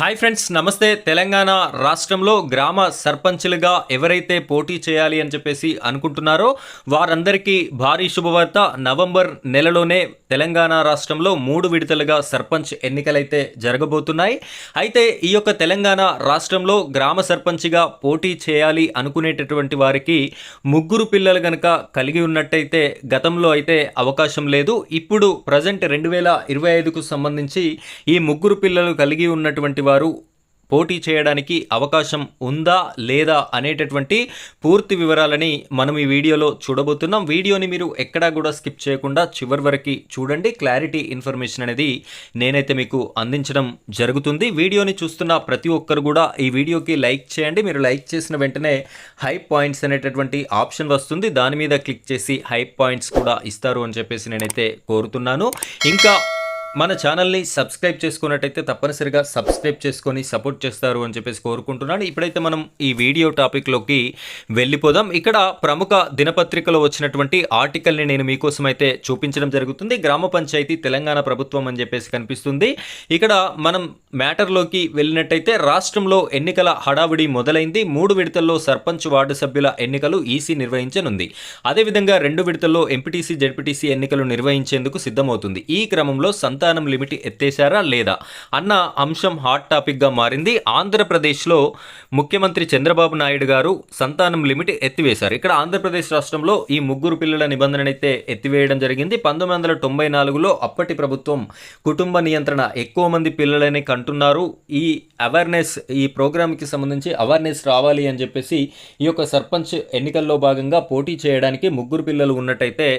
Hi friends నమస్తే. తెలంగాణ రాష్ట్రంలో గ్రామ సర్పంచ్లుగా ఎవరైతే పోటీ చేయాలి అని చెప్పేసి అనుకుంటున్నారో వారందరికీ భారీ శుభవార్త. నవంబర్ నెలలోనే తెలంగాణ రాష్ట్రంలో మూడు విడతలుగా సర్పంచ్ ఎన్నికలైతే జరగబోతున్నాయి. అయితే ఈ యొక్క తెలంగాణ రాష్ట్రంలో గ్రామ సర్పంచ్గా పోటీ చేయాలి అనుకునేటటువంటి వారికి ముగ్గురు పిల్లలు కనుక కలిగి ఉన్నట్టయితే గతంలో అయితే అవకాశం లేదు. ఇప్పుడు ప్రజెంట్ రెండు వేల ఇరవై ఐదుకు సంబంధించి ఈ ముగ్గురు పిల్లలు కలిగి ఉన్నటువంటి వారు పోటీ చేయడానికి అవకాశం ఉందా లేదా అనేటటువంటి పూర్తి వివరాలని మనం ఈ వీడియోలో చూడబోతున్నాం. వీడియోని మీరు ఎక్కడా కూడా స్కిప్ చేయకుండా చివరి వరకు చూడండి. క్లారిటీ ఇన్ఫర్మేషన్ అనేది నేనైతే మీకు అందించడం జరుగుతుంది. వీడియోని చూస్తున్న ప్రతి ఒక్కరు కూడా ఈ వీడియోకి లైక్ చేయండి. మీరు లైక్ చేసిన వెంటనే హై పాయింట్స్ అనేటటువంటి ఆప్షన్ వస్తుంది. దాని మీద క్లిక్ చేసి హై పాయింట్స్ కూడా ఇస్తారు అని చెప్పేసి నేనైతే కోరుతున్నాను. ఇంకా మన ఛానల్ని సబ్స్క్రైబ్ చేసుకున్నట్టయితే తప్పనిసరిగా సబ్స్క్రైబ్ చేసుకొని సపోర్ట్ చేస్తారు అని చెప్పేసి కోరుకుంటున్నాను. ఇప్పుడైతే మనం ఈ వీడియో టాపిక్లోకి వెళ్ళిపోదాం. ఇక్కడ ప్రముఖ దినపత్రికలో వచ్చినటువంటి ఆర్టికల్ని నేను మీకోసం అయితే చూపించడం జరుగుతుంది. గ్రామ పంచాయతీ తెలంగాణ ప్రభుత్వం అని చెప్పేసి కనిపిస్తుంది. ఇక్కడ మనం మ్యాటర్లోకి వెళ్ళినట్టయితే రాష్ట్రంలో ఎన్నికల హడావిడి మొదలైంది. మూడు విడతల్లో సర్పంచ్ వార్డు సభ్యుల ఎన్నికలు ఈసీ నిర్వహించనుంది. అదేవిధంగా రెండు విడతల్లో ఎంపీటీసీ జెడ్పీటీసీ ఎన్నికలు నిర్వహించేందుకు సిద్ధమవుతుంది. ఈ క్రమంలో సంతానం లిమిట్ ఎత్తేశారా లేదా అన్న అంశం హాట్ టాపిక్గా మారింది. ఆంధ్రప్రదేశ్లో ముఖ్యమంత్రి చంద్రబాబు నాయుడు గారు సంతానం లిమిట్ ఎత్తివేశారు. ఇక్కడ ఆంధ్రప్రదేశ్ రాష్ట్రంలో ఈ ముగ్గురు పిల్లల నిబంధననైతే ఎత్తివేయడం జరిగింది. పంతొమ్మిది వందల తొంభై నాలుగులో అప్పటి ప్రభుత్వం కుటుంబ నియంత్రణ ఎక్కువ మంది పిల్లలని కంటున్నారు. ఈ అవేర్నెస్ ఈ ప్రోగ్రామ్కి సంబంధించి అవేర్నెస్ రావాలి అని చెప్పేసి ఈ యొక్క సర్పంచ్ ఎన్నికల్లో భాగంగా పోటీ చేయడానికి ముగ్గురు పిల్లలు ఉన్నట్టయితే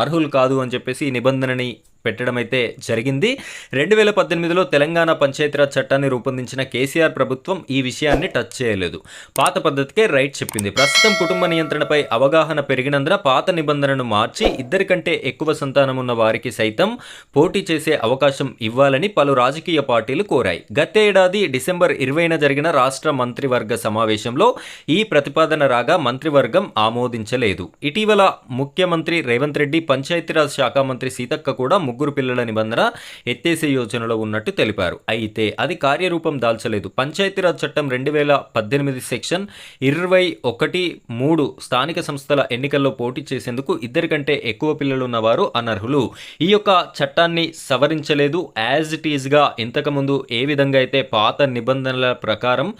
అర్హులు కాదు అని చెప్పేసి ఈ నిబంధనని పెట్టడం అయితే జరిగింది. రెండు వేల పద్దెనిమిదిలో తెలంగాణ పంచాయతీరాజ్ చట్టాన్ని రూపొందించిన కేసీఆర్ ప్రభుత్వం ఈ విషయాన్ని టచ్ చేయలేదు. పాత పద్ధతికే రైట్ చెప్పింది. ప్రస్తుతం కుటుంబ నియంత్రణపై అవగాహన పెరిగినందున పాత నిబంధనను మార్చి ఇద్దరికంటే ఎక్కువ సంతానం ఉన్న వారికి సైతం పోటీ చేసే అవకాశం ఇవ్వాలని పలు రాజకీయ పార్టీలు కోరాయి. గతేడాది డిసెంబర్ ఇరవైన జరిగిన రాష్ట్ర మంత్రివర్గ సమావేశంలో ఈ ప్రతిపాదన రాగా మంత్రివర్గం ఆమోదించలేదు. ఇటీవల ముఖ్యమంత్రి రేవంత్ రెడ్డి పంచాయతీరాజ్ శాఖ మంత్రి సీతక్క కూడా ముగ్గురు పిల్లల నిబంధన ఎత్తేసే యోచనలో ఉన్నట్టు తెలిపారు. అయితే అది కార్యరూపం దాల్చలేదు. పంచాయతీరాజ్ చట్టం రెండు వేల పద్దెనిమిది సెక్షన్ ఇరవై ఒకటి మూడు స్థానిక సంస్థల ఎన్నికల్లో పోటీ చేసేందుకు ఇద్దరికంటే ఎక్కువ పిల్లలు ఉన్నవారు అనర్హులు. ఈ యొక్క చట్టాన్ని సవరించలేదు. యాజ్ ఇట్ ఈజ్గా ఇంతకుముందు ఏ విధంగా అయితే పాత నిబంధనల ప్రకారం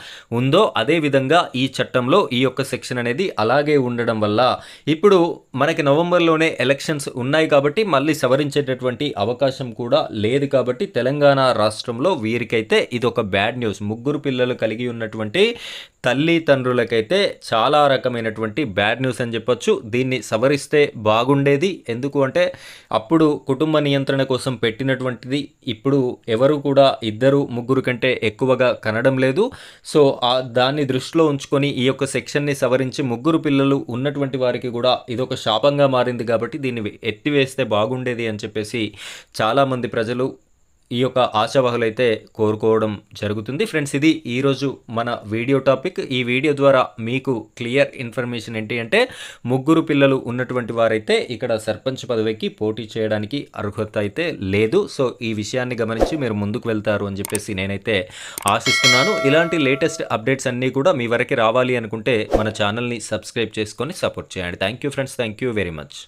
ఉందో అదే విధంగా ఈ చట్టంలో ఈ యొక్క సెక్షన్ అనేది అలాగే ఉండడం వల్ల ఇప్పుడు మనకి నవంబర్లోనే ఎలక్షన్స్ ఉన్నాయి కాబట్టి మళ్ళీ సవరించేటటువంటి అవకాశం కూడా లేదు కాబట్టి తెలంగాణ రాష్ట్రంలో వీరికైతే ఇది ఒక బ్యాడ్ న్యూస్. ముగ్గురు పిల్లలు కలిగి ఉన్నటువంటి తల్లిదండ్రులకైతే చాలా రకమైనటువంటి బ్యాడ్ న్యూస్ అని చెప్పొచ్చు. దీన్ని సవరిస్తే బాగుండేది. ఎందుకు అంటే అప్పుడు కుటుంబ నియంత్రణ కోసం పెట్టినటువంటిది ఇప్పుడు ఎవరు కూడా ఇద్దరు ముగ్గురు కంటే ఎక్కువగా కనడం లేదు. సో ఆ దాన్ని దృష్టిలో ఉంచుకొని ఈ యొక్క సెక్షన్ని సవరించి ముగ్గురు పిల్లలు ఉన్నటువంటి వారికి కూడా ఇదొక శాపంగా మారింది కాబట్టి దీన్ని ఎత్తివేస్తే బాగుండేది అని చెప్పేసి చాలామంది ప్రజలు ఈ యొక్క ఆశావాహులైతే కోరుకోవడం జరుగుతుంది. ఫ్రెండ్స్ ఇది ఈరోజు మన వీడియో టాపిక్. ఈ వీడియో ద్వారా మీకు క్లియర్ ఇన్ఫర్మేషన్ ఏంటి అంటే ముగ్గురు పిల్లలు ఉన్నటువంటి వారైతే ఇక్కడ సర్పంచ్ పదవికి పోటీ చేయడానికి అర్హత అయితే లేదు. సో ఈ విషయాన్ని గమనించి మీరు ముందుకు వెళ్తారు అని చెప్పేసి నేనైతే ఆశిస్తున్నాను. ఇలాంటి లేటెస్ట్ అప్డేట్స్ అన్నీ కూడా మీ వరకు రావాలి అనుకుంటే మన ఛానల్ని సబ్స్క్రైబ్ చేసుకొని సపోర్ట్ చేయండి. Thank you friends thank you very much